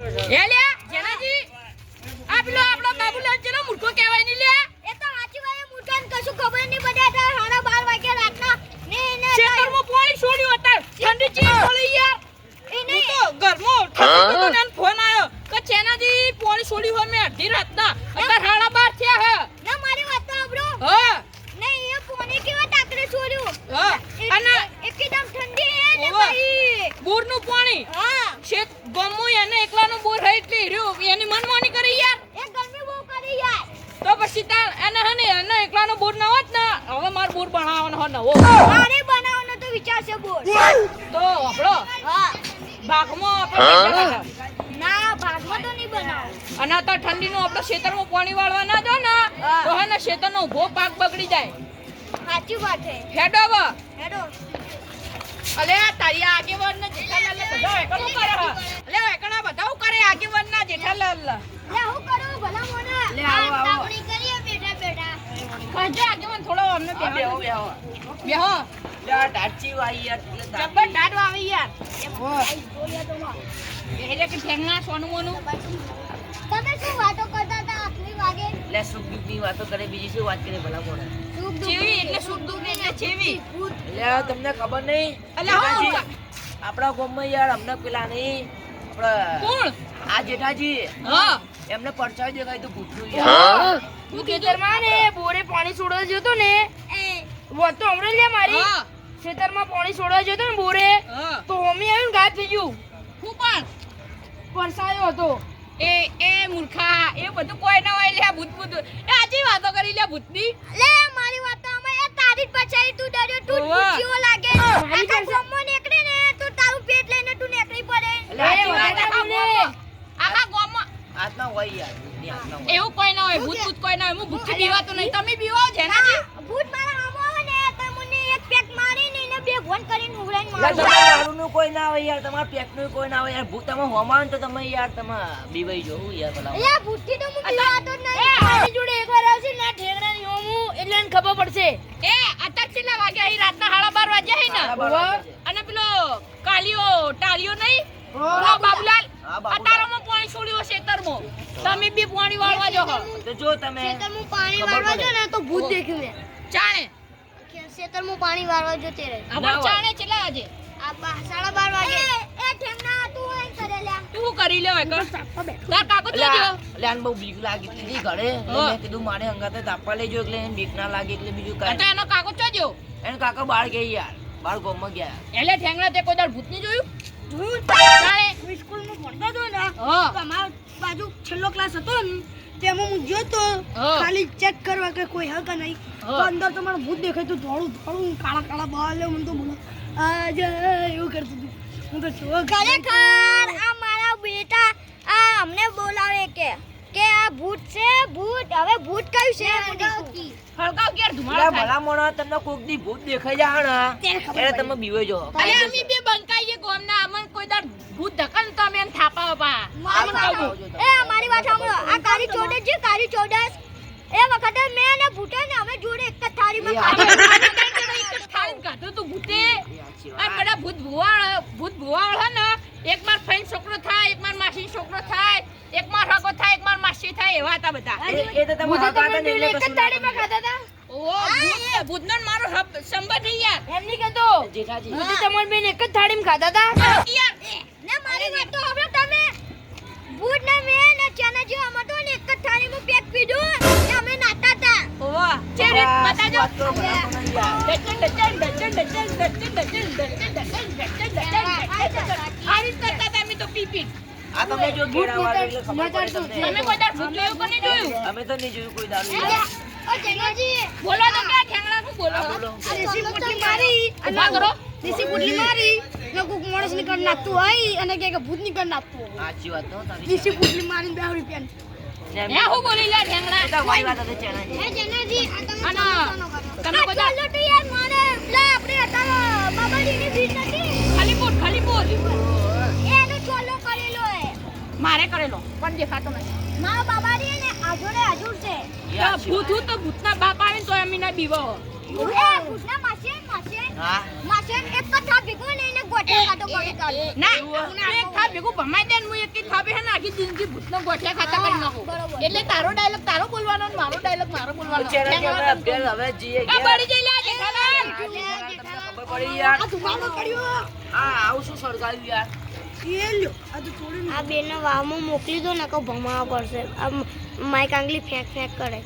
હે લે જેનાજી આ પેલો આપણો બાબુલાલ ચલો મૂર્ખો કહેવાયની લે. એ તો સાચી વાત મૂર્ખાને કશું ખબર નહીં પડે એટલે સાડા બાર વાગે રાતના. ને એને ખેતરમાં પાણી છોડ્યું હતા ઠંડી ચીજ પડી યાર એને તો ઘરમાં ઠંડી ફોન આવ્યો કે ચેનાજી પાણી છોડ્યું હોય મેં અડધી રાતના. અત્યારે સાડા બાર થયા હે. ના મારી વાત તો સાંભળો. હા. ને એ કોને કેવા ટાકરે છોડ્યું? હા. અને એકદમ ઠંડી હે. ને. ભાઈ. બોરનું પાણી. હા. શેત ગમો એને એકલાનું બોર હે એટલે રહ્યો. એની મનમાની કરી યાર. એ ગરમી બહુ કરી યાર. તો પછી તાર એને હે ને એને એકલાનો બોર ના હોત ને હવે માર બોર બનાવવાનો હો. નવો મારે બનાવવાનો તો વિચાર છે બોલ તો આપણો હા. ભાગમાં આપણે ના ભાગમાં તો નહીં બનાવો. અને અત્યારે ઠંડીનું આપણે ખેતરમાં પાણી વાળવા ના દો ને તો હે ને ખેતરનો ઊભો પાક બગડી જાય. સાચી વાત છે. હેડો હવે. હેડો. અલે તારી આગેવાન ના જેઠાલાલ બધા એકડો કરે? અલે એકડા બધા કરે આગેવાન ના જેઠાલાલ લે હું કરું ભલા મોના લે આવો આવો. કરીએ બેટા બેટા કજો આગેવાન થોડો અમને બેહો બેહો. બેહો. યાર ડાચી વાઈ યાર જબર ડાડવા આવી યાર એ બોલ્યા તો માં એટલે કે ફેંગના સોનું મોનું વાગે લે, સુખ દુઃખની વાતો કરે બીજી શું વાત કરે ભલા? સુખ જેવી એટલે સુખ દુઃખ ને એટલે જેવી? લે, તમને ખબર નહીં. આપણા ગામમાં યાર અમને પેલા નહીં આ જેઠાજી. હા. એમને પડછાવી દેખાય તો ભૂતનું યાર તું ખેતરમાં ને બોરે પાણી છોડવા જતો ને વાત તો હમણાં લે મારી. ખેતરમાં પાણી છોડવા જતો ને બોરે તો મમ્મી આવીને ગાત થઈ ગયું. હું પણ. પરસાયો હતો. એ એ મૂર્ખા એ બધું કોઈ ના હોય લે ભૂત ભૂત એ આજે વાતો કરી લે ભૂતની. લે મારી વાતો તો અમે એ તારી પછાઈ તું ડર્યો તું ઓવા. લાગે. આખા ગોમો નીકળે ને તો તારું પેટ લઈને તું નીકળી પડે. સાચી વાત. આખા ગોમો હાથના હોય યાર. એવું કોઈ ના હોય ભૂત ભૂત કોઈ ના હોય. હું ભૂતથી બીવાતો નહીં. તમે બીવો છે ને ના, ભૂત મારા હામો આવે ને તો મને એક પેક ભોન કરીને ઉઘરાઈને લે, મારું. તમારે દારૂનું કોઈ ના હોય યાર તમારું પેટનું કોઈ ના હોય યાર. ભૂત તમે હોમાન તો તમે યાર તમે બીવાઈ જવું યાર ભલા એટલે આ ભૂતથી તો હું બીવાતો જ નહીં. મારી જોડે એકવાર આવશે ના ઠેંગણા ની હોમું એટલે એને ખબર પડશે. એ અત્યારે કેટલા વાગ્યા અહીં રાતના સાડા બાર વાગ્યા હે ને? અને પેલો કાલિયો ટાલિયો નહીં? બાબુલાલ. અતારામાં પાણી છોડ્યું ખેતરમાં તમે બી પાણી વાળવા જો તો જો તમે ખેતરમાં પાણી વાળવા જો ને તો ભૂત. દેખ્યું મેં. જાણે. ખેતરમાં પાણી વાળવા જતે રહે. આપણે હોય. કેટલા વાગે? આ બા- સાડા બાર વાગે. એ ઠેંગણા તું કરે લ્યા. તું કરી લે હોય તાર કાકો બહુ બીક લાગી હતી ઘરે. મેં કીધું મારે હંગાતે તાપવા લેજો એટલે એને બીક ના લાગે એટલે બીજું કાંઈ એનો કાકો જોજો એને કાકા બહાર ગયા યાર. બહાર ગામમાં ગયા. એટલે ઠેંગણા તે કોઈ દાડ ભૂત જોયું? જોયું જાણે સ્કૂલમાં ભણતો હતો ને હા. બાજુ છેલ્લો ક્લાસ હતો ને તેમાં હું જોતો. ખાલી ચેક કરવા કે કોઈ હક નહીં. તો અંદર તો મને ભૂત દેખાય તો ધોળું ધોળું કાળા કાળા બાલ મને તો બોલો. આજ એવું કરતું હતું હું તો જો ખરેખર આ મારા બેટા આ અમને બોલાવે કે કે આ ભૂત છે ભૂત. હવે ભૂત કયું છે? હળગાવ કે. ધુમાડા ભલા મોણા તમને કોક દી ભૂત દેખાઈ જા ને એટલે તમે બીવે જો. અરે અમે બે બંકાઈએ ગોમના. અમન કોઈ દાડ ભૂત ધકન તો અમે થાપા થાપાવ પા મારી એ મારી વાત સાંભળો. આ કારી ચોડે છે કાળી ચોડસ. એ વખતે મેં અને ભૂટે ને અમે જોડે એક જ થાળીમાં ખાધું. થાળી કાઢું તું ભૂતે. આ વાત. ભૂત ભુવાળ ભૂત ભુવાળ હે ને એક માર ફ્રેન્ડ છોકરો થાય એક માર માસી છોકરો થાય એક માર હગો થાય એક માર માસી થાય એવા હતા બધા. એ- તો તમે હતા ને એટલે કશું ના બને. ઓ ભૂત ભૂતનો ને મારો હબ- સંબંધ હે યાર. એમ નહીં કહેતો જેઠાજી. બુદ્ધિ તમારી બેન એક જ થાળીમાં ખાતા હતા. યાર. ને મારી વાત તો સાંભળો તમે. ભૂત ને મેં ને ચના જેવા અમે તો ને પેક પીધું ને અમે નાતા હતા ઓ છે રીત બતાજો વાત તો ભલા મોણા યાર. ડચન ડચન ડચન ડચન ડચન ડચન ડચન ડચન ડચન ડચન આ રીત કરતા હતા અમે તો પી પી આ તમે જો ઘેરા વાળો એટલે ખબર પડે તમને. તમે કોઈ દાડ ભૂત જોયું કે જોયું અમે તો નહીં જોયું કોઈ દારૂ અરે, ઓ ચનાજી બોલો તો ક્યાં ઠેંગડા શું બોલો આ બોલો આ દેશી પોટલી મારી ઊભા કરો દેશી પોટલી મારી ને માણસ નીકળ નાખતું હોય અને કે કે ભૂત નીકળ નાખતું સાચી વાત તો દેશી પોટલી મારીને બે રૂપિયા ને હું બોલી લે ઠેંગડા તો મારી વાત હતી ચેનાજી. હે જનાજી આ તમે તમે બધા- ચાલો યાર મને લે આપણે હતા બાબાજીની ભીડ નથી. ખાલી બોલ ખાલી બોલ એનો ચોલો કરેલો હે મારે કરેલો પણ દેખાતો નથી. મારા બાબાજી ને આજોડે આજુર છે. ભૂત તો ભૂતના બાપ આવે ને તો એમ ના બીવો. એ ભૂતના માસી હા. માસે એક જ થા ભેગું ને એને ગોઠે કાઢો ગોળી કાઢો. ના એક થા ભેગું ભમાઈ દે ને હું એક થાપે હે ને આખી જિંદગી ભૂતનો ગોઠિયા ખાતા કરી નાખું. એટલે તારો ડાયલોગ તારો બોલવાનો ને મારો ડાયલોગ મારો બોલવાનો. ચેરા કે અમે હવે જઈએ આ ઘેર. જઈ લે જેઠાલાલ ખબર પડી યાર આ ધુમાડો પડ્યો આ આવું શું સળગાવ્યું યાર? આ તો થોડી આ બેને વાવમાં મોકલી દો ને કહું ભમાવા પડશે આ માઈક આંગલી ફેંક ફેંક કરે.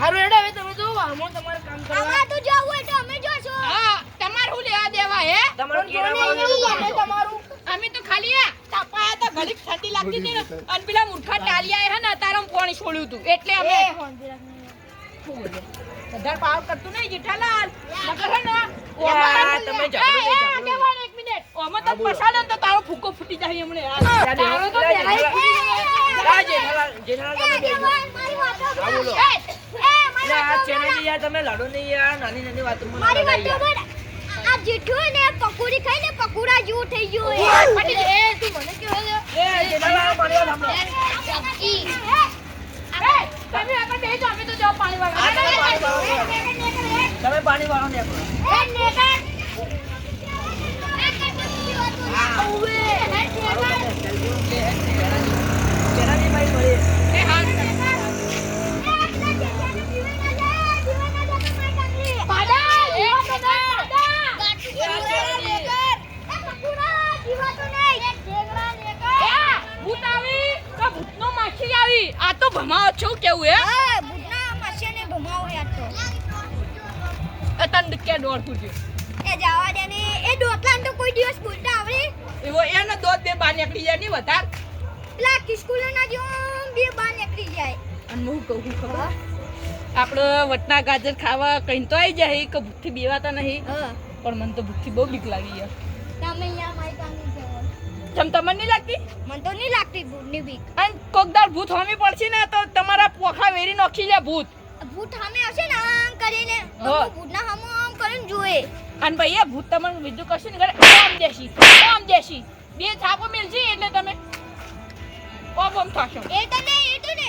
હારું એડા હવે તમે જો અમો તમારે કામ કરવા અમાર તો જવું હોય તો અમે જોશું હા તમારે હું લેવા દેવા હે તમારું કેળામાં એવું લેવું તમારું અમે તો ખાલી આ તાપાયા તો ઘડીક ઠંડી લાગતી હતી ને અને પેલા મૂર્ખા ટાલિયા હે ને તારમ પાણી છોડ્યું હતું એટલે અમે વધારે પાવ કરતું નહીં જેઠાલાલ નકર હે ને તમે ઝઘડો એક મિનિટ ઓમાં તો પસાડે ને તો તારો ફૂકો ફૂટી જાય હમણે તારો તો લા, જેઠાલાલ. જેઠાલાલ, જેઠાલાલ તમે બેસો. તમે લડો નહીં યાર નાની નાની વાતોમાં મારી વાતો પર આ જેઠું ને પકોડી ખાઈને પકોડા જેવું થઈ ગયું. એ, તું મને મારી વાત તમે અમે તો પાણી વાળો તમે પાણી વાળો ને હે, ભાઈ મળીએ. એ, હા. પાડા, એ, પાડા. એ, ભૂત આવી તો ભૂતનો માખી આવી આ તો ભમાવો છો કેવું હે? તન કે દોડ પૂછ્યું એ ડોટલાન તો કોઈ દિવસ બોલતા આવડે. એવો એનો દોત બે બા નીકળી જાય નહીં વધાર. પેલા કિસ્કુલો ના જો બે બા નીકળી જાય. અને હું કહું ખબર? આપણે વટના ગાજર ખાવા કઈ તો આવી જાય કે ભૂખથી બેવાતા નહીં. હા. પણ મને તો ભૂખથી બહુ બીક લાગી યાર તમે અહીંયા મારી કામની ચમ તમને નહીં લાગતી? મને તો નહીં લાગતી ભૂતની બીક. અને કોકદાર ભૂત હોમી પડશે ને તો તમારા પોખા વેરી નોખી લે ભૂત. ભૂત સામે આવશે ને આમ કરીને. તો હા. હું ભૂતના સામે આમ કરીને જોએ. અને ભાઈ ભૂત તમને બીજું કશું ને કરે. આમ દેશી આમ દેશી. બે થાપો મેલશે એટલે તમે ઓમ ઓમ થશો. એ તો ને એ તો ને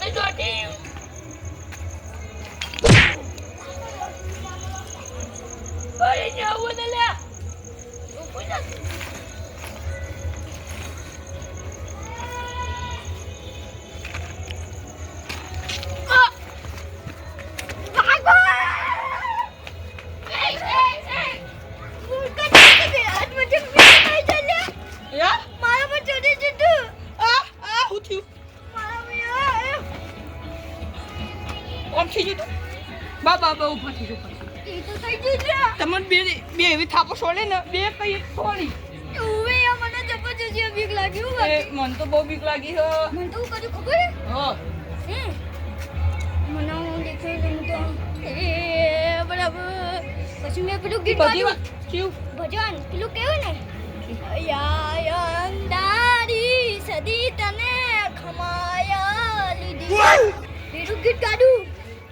શોર્ટ આવડી કે મોયો લે મારા છોડે ને બે કઈ એક છોડી ઉવે આ મને જબરજસ્તી બીક લાગ્યું એ મન તો બહુ બીક લાગી હો. મન તો હું કર્યું ખબર હે? હા. નાખ્યો ને હું તો એ બરાબર. પછી મેં પેલું ગીત ગાયું. વાત ભજન પેલું કેવું ને? યા અંધારી સદી તને ખમાયા લીધી. પેલું ગીત ગાડું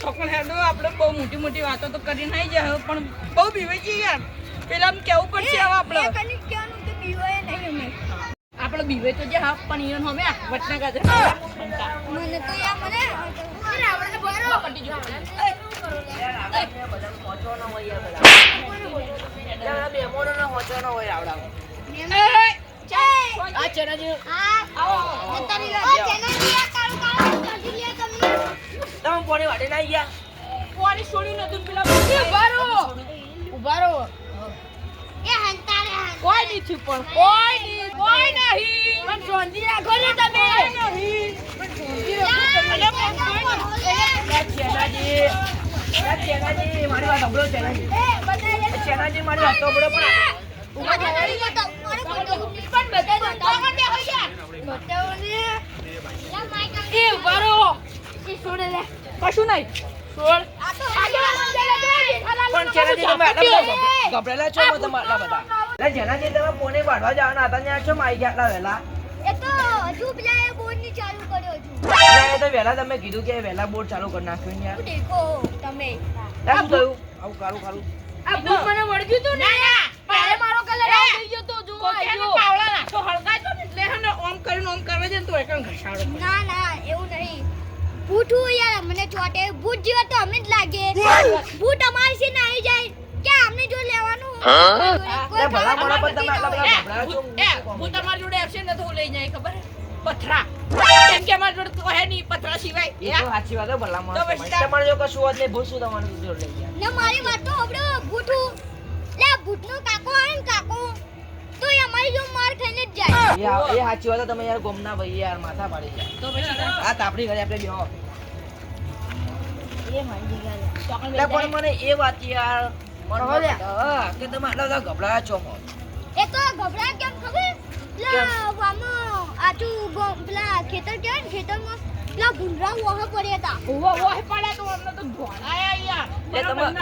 પણ હેડો આપણે બહુ મોટી મોટી વાતો તો કરી નહીં જાય પણ બહુ બીવે છે યાર. પેલા કેવું પડશે હવે આપણે. મેં કને કહેવાનું કે બીવાય નહીં અમે. આપણે બીવે તો જે હાફ પણ ઈવન હવે આ વટના ગાજે મને તો યા મને. અરે આપણે. બરો પટી ગયું? યાર કોઈ નહીં પણ. કોઈ નહીં કોઈ નહીં. પણ શાંતિ રાખો ને તમે. યાર ચેનાજી યાર ચેનાજી મારી વાત સાંભળો ચેનાજી ચેનાજી મારી વાત સાંભળો પણ એ ઊભા કશું નહીં. પણ ચેનાજી તમે આટલા બધા છો તમે આટલા બધા. એટલે જેનાજી તમે પોણી વાઢવા જવાના હતા ત્યાં છો માઈ ગયા આટલા વહેલા એટલે એ તો વહેલા તમે કીધું કે વહેલા બોર્ડ ચાલુ કરી નાખ્યું ને યાર. તમે. શું થયું? આવું કારું કારું આ ભૂત મને વળગ્યું તું ને? તારે મારો કલર આવી ગયો તો જો નાખો. હળગાય તો ને. એટલે ઓમ કરીને ઓમ કરવા ને તો એકમ ઘસાડો. ના ના એવું નહીં. ભૂઠું યાર અમને ચોટે. ભૂત જેવા તો અમને જ લાગે. ભૂત? અમારી સી નાઈ જાય. કે અમને જો લેવાનું કોઈ એટલે ભલા મોડા પર તમે આટલા બધા હું તમારી જોડે એક્શન નતો લઈ જાય ખબર? પથરા. કેમ કે અમારી જોડે તો હે નહીં પથરા સિવાય એ તો સાચી વાત હે ભલા તો તમારે તમારે જો કશું હોત ને ભૂસું તમારું જોડે લઈ ગયા ના મારી વાત તો હબડો ભૂઠું લે ભૂતનો કાકો આવે ને કાકો. તો જો માર ખાઈને જ જાય. એ આ- એ સાચી વાત તમે યાર ગોમના ભાઈ યાર માથા પાડી ગયા તો પછી આ તાપડી ઘરે આપણે બેહો. એ માંડી ગયા એટલે પણ મને એ વાત યાર મને હવે લે. હા, કે તમે આટલા બધા ગભરાયા છો એ તો ગભરા કેમ ખબર? પેલા વામાં પેલા ખેતર કહેવાય ને ખેતરમાં પેલા ભૂંડરા વહા પડ્યા હતા. ઓહો ઓહે પડ્યા તો અમને તો ધોળાયા યાર. લે તમે-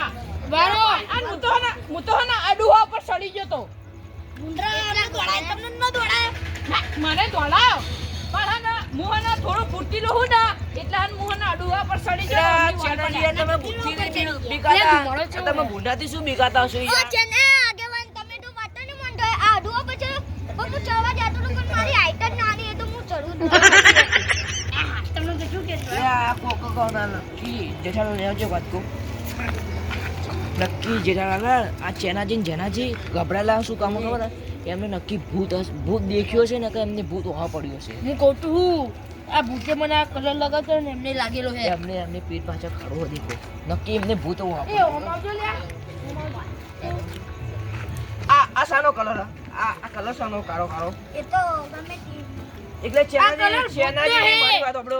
બરાબર. આ હું તો હે હું તો હે ને પર સડી ગયો તો. દોડાય દોડાય. મને ધોળાયો પણ હે ને હું થોડું ફૂટેલો હું ને એટલે હે ને હું હે ને આ ડુહા પર સડી ગયો ચેનલ તમે બુદ્ધિથી બી- બીકાતા તમે ભૂંડાથી શું બીકાતા યાર? છે ને આગેવાન તમે તો વાતો નહીં માનતો આ પછી પણ હું ચડવા જતો હતો પણ મારી હાઈટ જ નાની એ તો હું ચડું. તમને કે આ કોકો કોના નક્કી જેઠાલાલ લેવજો વાત કહું નક્કી જેઠાલાલ આ ચેનાજી ને જેનાજી ગભરાયેલા શું કામ ખબર? એમને નક્કી ભૂત હશે- ભૂત દેખ્યો છે ને કે એમને ભૂત ઓહા પડ્યો છે. હું કહું છું આ ભૂતે મને આ કલર લગાવતો ને એમને લાગેલો છે એમને એમને પીઠ પાછળ ખડો દેખો નક્કી એમને ભૂત ઓહા આ આ સાનો કલર આ આ કલર સાનો કાળો કાળો. એ તો ગમે. એટલે ચેનાજી ચેનાજી મારી વાત સાંભળો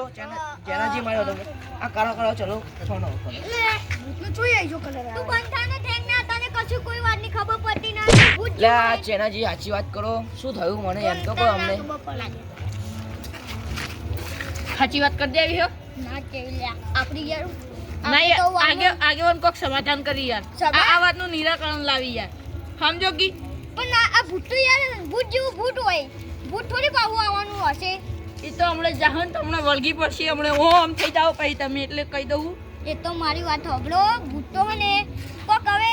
ચેનાજી મારી વાત આ કાળો કાળો ચલો. જોઈ કલર તું ના તને કશું કોઈ વાતની ખબર પડતી ભૂત એટલે ચેનાજી સાચી વાત કરો. શું થયું મને? એમ તો કહો અમને. સાચી વાત કરી દેવી હો. ના કેવી લે આપણી યાર ના આપણે તો યાર, આગે આગેવાન કોક સમાધાન કરી યાર. આ વાતનું નિરાકરણ લાવી યાર. સમજો કી? પણ આ- આ ભૂત તો યાર ભૂત જેવું ભૂત હોય. ભૂત થોડી પાછું આવવાનું હશે. એ તો હમણાં જાહન તો હમણાં વળગી પડશે. હમણાં ઓ આમ થઈ જાઓ પછી તમે એટલે કહી દઉં. એ તો મારી વાત હબળો ભૂત તો ને કોક હવે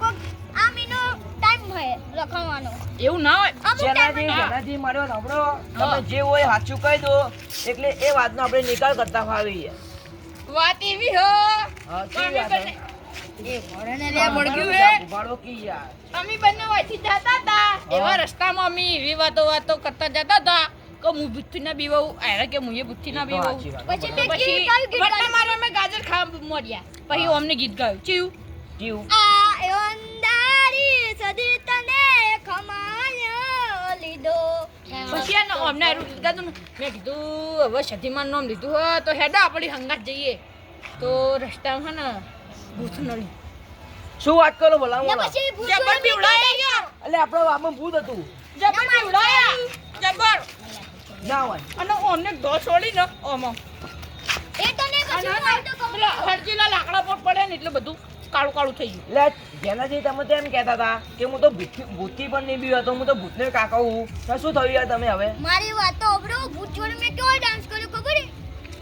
કોક આ મહિનો ટાઈમ હોય રખડવાનો એવું ના હોય. જેનાથી જેનાથી મારો હબળો તમે જે હોય સાચું કહી દો એટલે એ વાતનો આપણે નિકાલ કરતા ફાવીએ. વાત એવી હો. હા એ ભણને લે વળગ્યું હે. ઉભાડો કી યાર. અમે બંને વહીથી જતા હતા. એવા રસ્તામાં અમે એવી વાતો વાતો કરતા જતા હતા કે હું બુથ્થી ના બીવાઉં. આરે કે મુએ બુથ્થી ના એ બીવાઉં. પછી તો ગીત ગાયું, ગીત ગાયું. મારવા અમે ગાજર ખા મોડ્યા પછી અમને ગીત ગાયું. ચીયું. જીવ આ અંધારી સદી તને ખમાયો લીધો. પછી એનો અમને આયરું ગીત ગાતું મેં કીધું હવે સતીમાન નામ લીધું હોય તો હેડા આપણી હંગાત જઈએ. તો રસ્તામાં હે ને ભૂત નડી શું વાત કરો ભલા મોલા જબર પીવડાયા. એટલે આપણો આમાં ભૂત હતું. જબર પીવડાયા. જબર. ના હોય. અને ઓને દો છોડી ને ઓમાં. એ તો કહું. હરજીલા લાકડા પર પડે ને એટલે બધું કાળું કાળું થઈ ગયું. એટલે જેનાથી તમે તો એમ કહેતા હતા કે હું તો ભૂતથી- પણ નહીં બીયો હતો હું તો ભૂતને કાકા હું તો શું થયું યાર તમે હવે? મારી વાત તો અબરો ભૂત જોડે મેં કેવો ડાન્સ કર્યો ખબર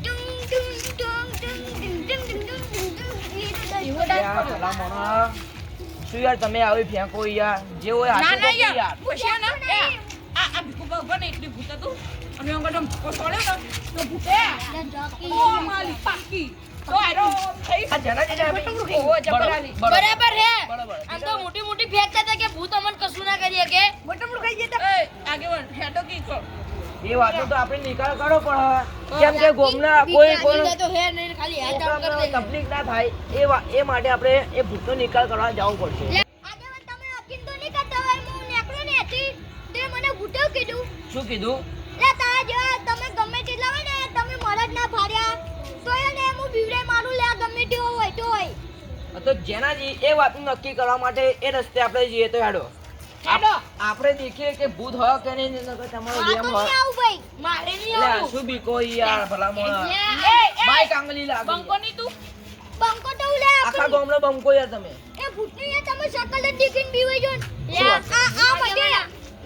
ટુંગ, ટુંગ, ટુંગ, ટુંગ, ટુંગ, ટુંગ, ટુંગ. એ તો dance કર્યો. યાર ભલા મોણા. શું યાર તમે આવી ફેંકો યાર જે હોય ના ના યાર પૂછ્યા ને આ આ ભીખુ બાબા ને એટલી ભૂત હતું અને હું કદમ કોસોળે તો ભૂતે ઓ માલી પાકી તો આરો થઈ આ જરા જ આપણે- ઓહો, જબરાલી. બરાબર હે. આમ તો મોટી મોટી ફેંકતા કે ભૂત અમન કશું ના કરી શકે હેડો કી કરો એ વાતો તો આપણે નિકાલ કરો પણ કેમ કે ગોમના કોઈ કોઈ તકલીફ ના થાય એ એ માટે આપણે એ ભૂતનો નિકાલ કરવા જવું પડશે. શું કીધું? તમે ગમે તેટલા હોય ને તમે મરદ ના ફાડ્યા તો એને હું બીવડે મારું લે ગમે તેવો હોય તો હોય. તો જેનાથી એ વાતનું નક્કી કરવા માટે એ રસ્તે આપણે જઈએ તો હેડો. આપણે દેખીએ કે ભૂત હોય કે નહીં નકર તમારો નહીં હોય ભાઈ. મારે નહીં આવું. શું બીકો યાર ભલા મોણા એ એ માઈક આંગળી લાગી. બંકો ની તું? બંકો તો લે આખા ગામનો બંકો યાર તમે. એ ભૂતની યાર તમે શકલ જ દેખીને બીવાઈ જો? આ આ મજે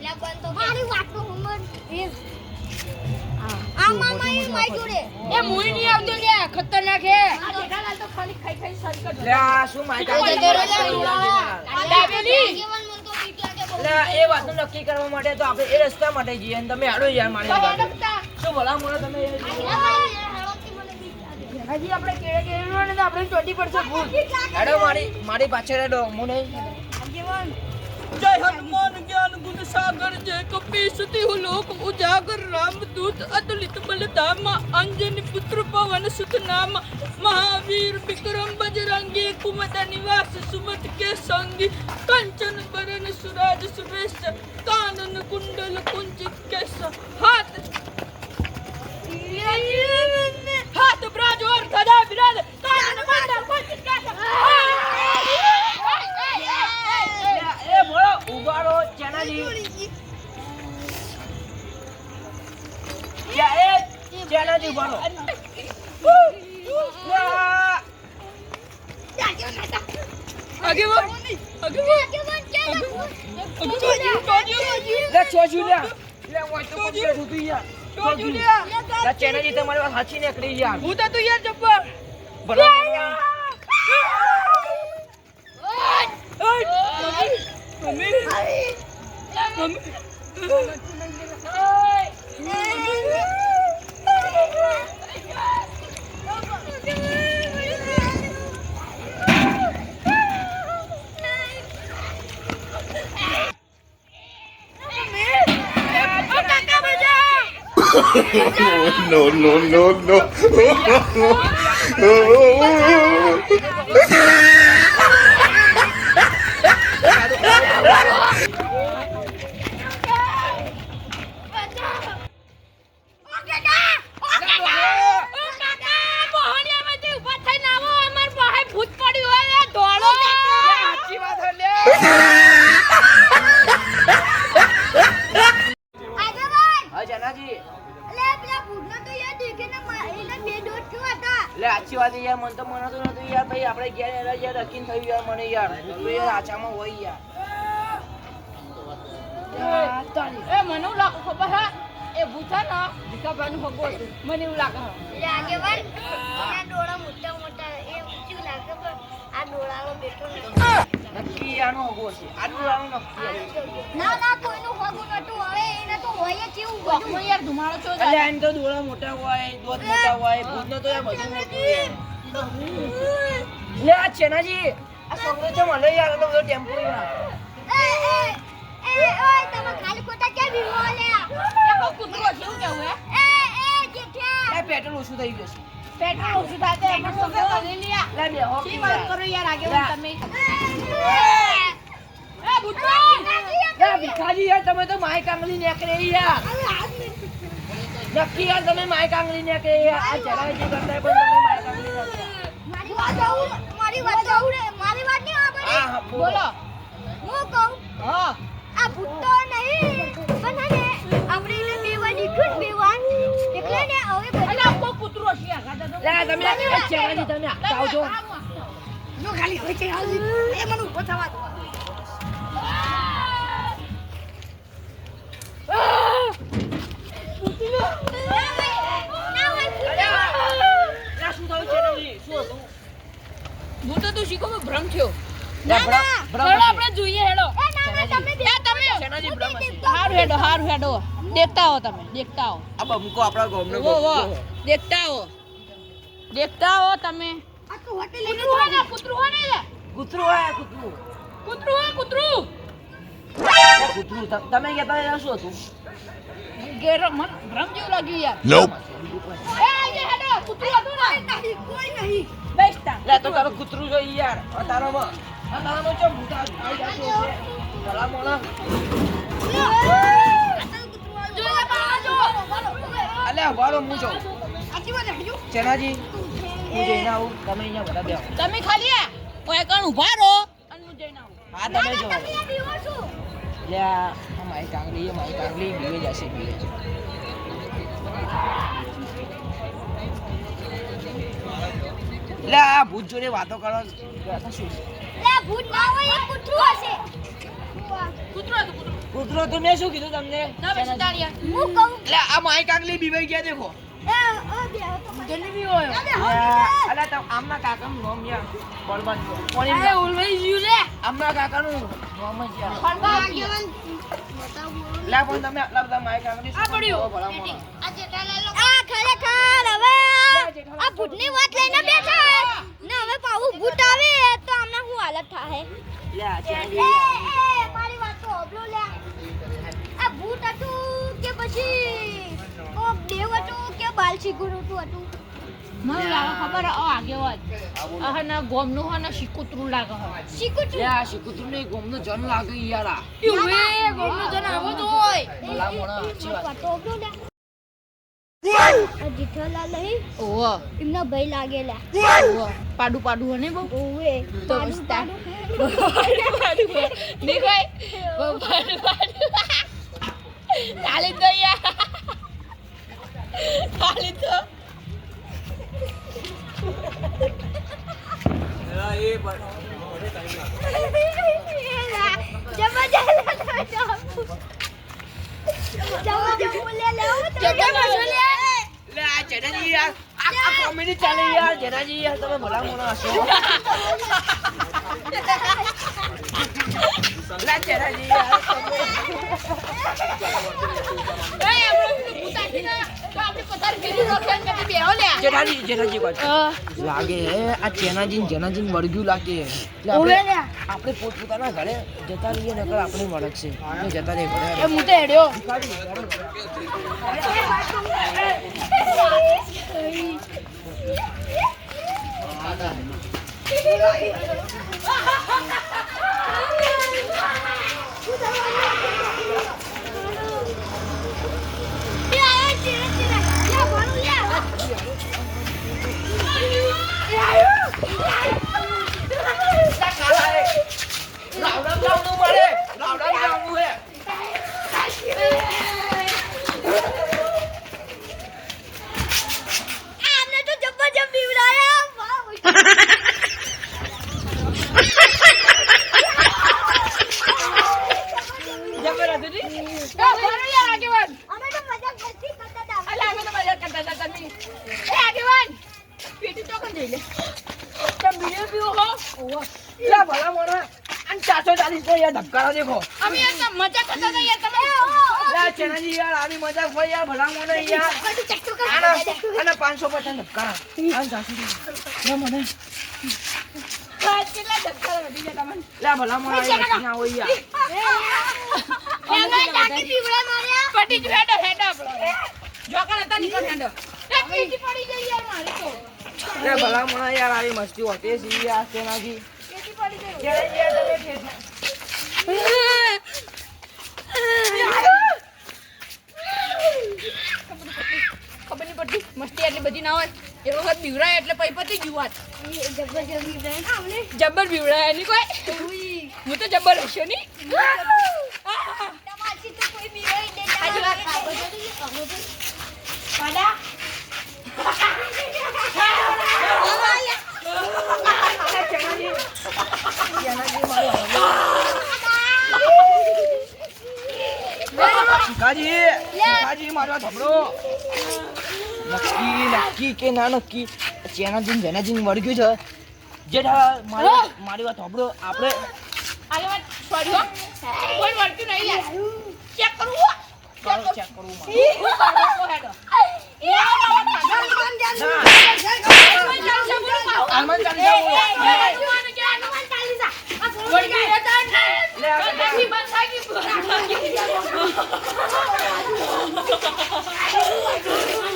લે બંધ તો મારી વાત તો હુમર આ મામા એ માઈ જોડે. એ મુઈ નહીં આવતો લે ખતરનાક હે. આ જેઠાલાલ તો ખાલી ખાઈ ખાઈ સરી કરતો લે શું માઈક આંગળી જતો રહે લાગી લે, યાર. દાબેલી આગેવાન મન તો બીક લાગે બહુ. લે એ વાતનું નક્કી કરવા માટે તો આપણે એ રસ્તા માટે જઈએ અને તમે આડો યાર મારી વાત શું ભલા તમે મને લાગે. હજી આપણે કેળે કેળે ને આપણે ચોટી પડશે ભૂલ હેડો મારી મારી પાછળ હેડો હું નહીં જય હનુમાન જ્ઞાન ગુણ સાગર જય કપીસતી હું લોક ઉજાગર રામ દૂત અતુલિત બલ ધામ અંજની પુત્ર પવન સુત નામ Mahavir Bikram Bajrangi Kumata Nivas Sumat Kesangi Kanchan Baran Suraj Suresh Kanan Kundal Kunjit Kesa. Hat Hat Braj Or Thada Virad Mandal Kunjit આગે વન આગે વન આગે વન ચાલ આગે વન લે છો જુલિયા લે ઓય તો કોણ બેઠું તું યાર છો જુલિયા લે ચેનલ જી તમારી વાત સાચી નીકળી યાર હું તો તું યાર જબ્બર ભલા mummy mummy no, no, no, no. આ છોકરો છે મને યાર તો બધો ટેમ્પો યાર એ એ એ ઓય તમે ખાલી ખોટા કેમ વિવો લે એ કોઈ કૂતરો છે કેવું હે? એ એ જેઠા લે પેટ્રોલ ઓછું થઈ ગયું છે. પેટ્રોલ ઓછું થાય તો એમાં છોકરો લઈ લ્યા લે બેહો શી વાત કરો યાર આગેવાન તમે એ ભૂતો લે ભિખારી યાર તમે તો માય આંગળી નીકળે યાર. નક્કી યાર તમે માય કાંગલી નીકળે યાર. આ ચલાવી જે કરતા પણ તમે માઈક આંગળી નીકળે. મારી વાત આવું મારી વાત આવું હા બોલો. હું કહું? હા. આ ભૂતો નહીં પણ હને આપણે બેવા દીઠું બેવા એટલે ને હવે એટલે આપો કૂતરો છે આ તમે ચેરાજી તમે આવજો. જો ખાલી હોય છે એ મને ઊભો થવા દો. તો શીખો ભ્રમ થયો. આપણે જોઈએ હેડો. હારું હેડો હારું હેડો. દેખતા હો તમે દેખતા હો. આ બમકો આપણા ગામનો વો વો દેખતા હો. દેખતા હો તમે. આ તો હોટેલ કૂતરું હોય ને કૂતરું હોય ને કૂતરું હોય કૂતરું. કૂતરું હોય કૂતરું. કૂતરું તમે કહેતા હતા શું હતું ઘેર મન ભ્રમ જેવું લાગ્યું યાર. Nope. એ આજે હેડો કૂતરું હતું ને. કોઈ નહીં. બેસતા. લે તો તારું કૂતરું જો યાર આ ચમ ભૂતા આવી જતું ભલા બા અલ્યા હું જાઉં. ચેનાજી હું જઈને આવું. તમે અહીંયા બધા બેહો. તમે ખાલી આ ઓય કણ ઊભા રહો. અને હું જઈને આવું. હા તમે જો તમે બીવો લે આ કાંગલી એ કાંગલી બીવે જશે બીવે લે આ ભૂત જોડે વાતો કરો શું કૂતરું તો મેં શું કીધું તમને? ના બેસી તાળિયા હું કહું લે આ મારી કાંગલી બીવાઈ ગયા દેખો. ખરેખર હવે આ- આ ભૂતની વાત લઈને બેઠા હવે ભૂત આવે તો આમને શું હાલત થાય? લે આ એ એ મારી વાત તો ઓબલો લે આ ભૂત હતું કે પછી કોક દેવ હતું કે બાલશીગુર હતું હતું? મને લાગે ખબર ના ગોમનું હોય ને શીકુતરું લાગે હોય શીકું લે આ શીકુતરું ને ગોમનો જન લાગે યાર જન આવો તો હોય. ભલા મોણા વાત. તો લે નહીં એમના ભાઈ લાગેલા. ઓવે તો પાડું, વિસ્તાર. પાડું. પાડું પાડું નહીં કોઈ બહુ પાડું પાડું ચાલી તો યાર ચાલી તો જમા જા જમા જમા લે લે જમા લે લે આ જેનાજી યાર આ આ કોમેડી ચાલે યાર જેનાજી યાર તમે ભલા મોણા હશો લે જેનાજી યાર તમે એ આપણે ઉતારી ના તો આપણે પથાર ગીરી રોકેન કે બેહો લે જેનાજી જેનાજી વાત લાગે હે આ જેનાજી જેનાજી વળગ્યું લાગે એટલે આપણે આપણે પોતપોતાના ઘરે જતા રહીએ નકર આપણે વળગશે આપણે જતા રહીએ ઘરે એ મુતે હેડ્યો 可以好的好的好的好的好 જી એ ભરો યાર આગેવાન. અમે તો મજાક કરતી કરતા હતા. અલા અમે તો મજા કરતા હતા તમે. એ આગેવાન! પેટી તો કન જઈ લે? તમે બીજો પીવો હો? ઓહો. લે ભલા મોણા. અને ચારસો ચાલીસ નો યાર ધબકારા દેખો. અમે યાર તો કરતા હતા યાર તમે. લે ચેનાજી યાર આવી મજાક હોય યાર ભલા મોણા યાર. બધું ચટ્ટુ કર. આના આના પાંચસો પચાસ ધબકારા. આમ ચારસો મને લે ભલા મોણા યાર ના હોય યાર મારે ઠેઠ- ખબર નહીં પડતી. મસ્તી એટલી બધી ના હોય. એ વખત બીવડાય એટલે પછી પતી ગયું વાત. જબ્બર બીવડાયની કોઈ. હું તો જબ્બર હશો ની કાજી કાજી મારવા ધબડો નક્કી નક્કી કે ના નક્કી? ચેનાજી જેનાજી વળગ્યું છે. જેઠા મારી મારી વાત સાંભળો. આપણે આગેવાન સોરી હો. કોઈ વળતું નહીં લે ચેક કરું હો. ચેક કરવું હનુમાન ચાલીસા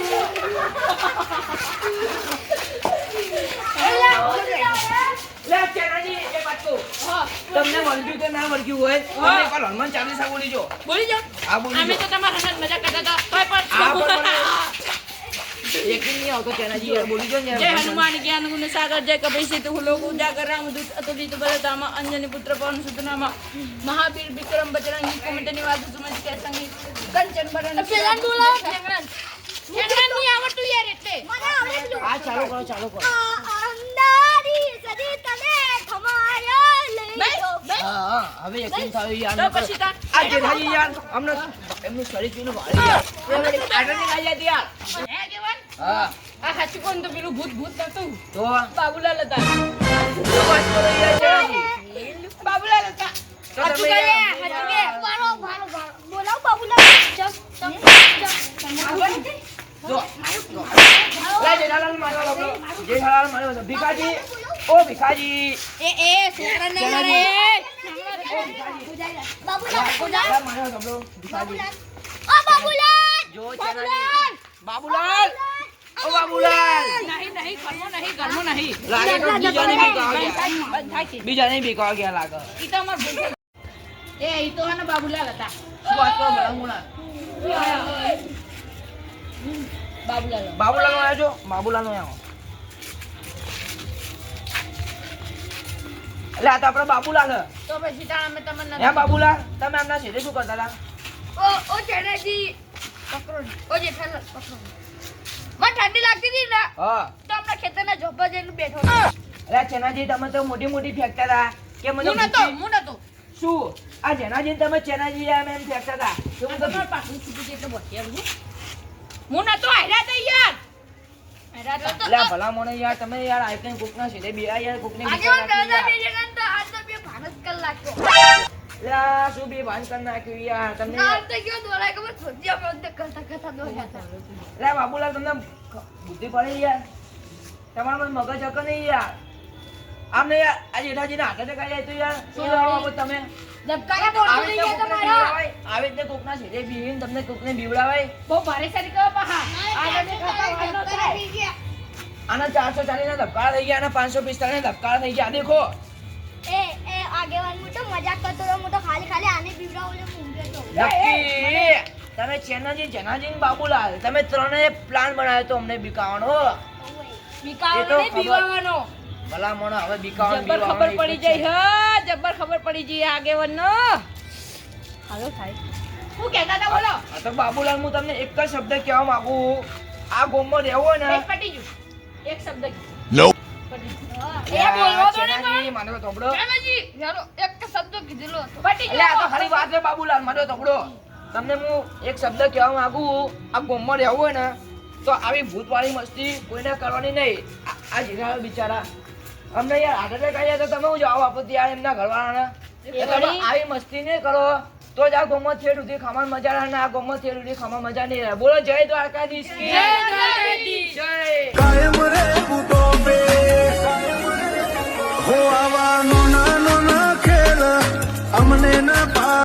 તમને વળગ્યું કે ના વળગ્યું હોય તમે એકવાર હનુમાન ચાલીસા બોલી જો. બોલી જાઓ. આ બોલી અમે તો તમારા સાથે મજા કરતા હતા. પણ પણ એક નહીં આવતો ચેનાજી યાર બોલી જો ને જય હનુમાન. જ્ઞાન ગુણ સાગર જય કપિલ સિદ્ધ લોક ઉજાગર રામદૂત અતુલિત બલધામા અંજની પુત્ર પવન સુતનામા મહાવીર વિક્રમ બજરંગી કુમટ નિવાસ સુમત કે સંગીત કંચન બરણ પેલા બોલો. હેડવાન નહીં આવડતું યાર એટલે. મને આવડે આ ચાલુ કરો ચાલુ કરો. અંધારી સદી તને થમાયો લઈ જો. હા હા હવે યકીન થયું યાર. તો પછી તાર આ જેઠાજી યાર અમને એમનું શરીર જોઈને વાળી યાર આગળની યાર. હે કેવન હા. આ સાચું કોણ તો પેલું ભૂત ભૂત નતું? તો? બાબુલાલ હતા. બાબુલાલ કે કે ભારો, ભારો. બોલાવો બાબુલાલ. ચમ, ચમ, ચમ. જો લે જેઠાલાલ મારવા લાગો લાગો. ભીખાજી. ઓ ભીખાજી. એ એ છોકરાને ના મારે બાબુલાલ, ઓ બાબુલાલ. જો જેઠાજી બાબુલાલ. ઓ બાબુલાલ. નહીં નહીં ઘરમાં નહીં ઘરમાં નહીં. લાગે તો બીજાને બીકાવા ગયા. બીજાને બીકાવા ગયા લાગે. ઈ તો અમાર એ ઈ તો હે બાબુલાલ હતા. શું વાત કરો બળંગુણા બાબુલાલ. બાબુલાલ આવ્યો બાબુલાલ નો એટલે આ તો આપણો બાબુલાલ. તો પછી તાણ અમે તમને હે બાબુલા તમે એમના સીધે શું કરતા હતા ઓ ઓ ચેનાજી પકડો. ઓ જે પકડો ને. મને ઠંડી લાગતી હતી ને હા તો હમણાં ખેતરના જોબા જઈને બેઠો. એટલે ચેનાજી તમે તો મોટી મોટી ફેંકતા હતા કે મને હું નતો હું નતો શું આ જેનાજી તમે ચેનાજી એમ એમ ફેંકતા હતા તો હું તમારા પાછું છૂટી છે એટલે બોટિયા હું નતો હાર્યા તા આ ભલા મને યાર તમે યાર આઈપીએલ કોકના સીધે બે યાર દાદા બે. જણાને તો આજ તો બે ભાનસ કર લાગ્યો નાખ્યો. શું બે ભાન કરી નાખ્યું યાર તમને નામ તો કયો દોરાય ખબર સોજિયા પર તો કરતા કરતા દોર્યા હતા. બાબુલાલ તમને બુદ્ધિ પડે યાર તમારા મગજ હક નહીં યાર આમ નહીં યાર આ જેઠાજી ના હાથે કાઢી તો યાર શું લાવો તમે? નહીં રીતે ગયા કોકને તમારા. આવી રીતે કોકના સીધે બીવીને તમને કોકને બીવડાવાય બહુ ભારે સારી કહો પાહા. આગળ ખાતા વાર થાય. આના ચારસો ચાલીસ ના ધબકારા થઈ ગયા અને પાંચસો પિસ્તાળીસ ના ધબકારા થઈ ગયા. આ દેખો. એ એ આગેવાન હું તો મજાક કરતો હતો હું તો ખાલી ખાલી આને બીવડાવો હું ઊંઘ્યો તમે ચેનાજી જનાજી બાબુલાલ તમે ત્રણેય પ્લાન બનાવ્યો તો અમને બીકાવાનો બીકાવાનો એ ભલા મોણો હવે બીકાવાનો જબર ખબર પડી જાય હા જબર ખબર પડી જાય આગેવન નો હાલો થાય. હું કહેતા હતા બોલો. આ તો બાબુલાલ હું તમને એક જ શબ્દ કહેવા માંગુ આ ગોમમાં રહેવો ને એક પટી ગયું. એક શબ્દ Nope. એ બોલવો તો નહીં ચેનાજી, મારો તોબડો. ચાલાજી, ચાલો, એક શબ્દ કીધેલો હતો. પટી આ તો ખાલી વાત છે બાબુલાલ મારો તોબડો. તમને હું એક શબ્દ કહેવા માંગુ આ ગોમમાં રહેવું હોય ને તો આવી ભૂતવાળી મસ્તી કોઈને કરવાની નહીં. આ- આ જીરા બિચારા. અમને યાર હાર્ટ એટેક આવ્યા તો તમે હું જવાબ આપો યાર એમના ઘરવાળાને. તમે આવી મસ્તી નહીં કરો. તો જ આ ગોમત છેડ સુધી ખામાન મજા રહે આ ગોમત છેડ સુધી ખામાન મજા નહીં રહે બોલો જય દ્વારકાધીશ જય કાયમ રહેવું તો બે. હો આવાનો નાનો ના ખેલ. અમને ના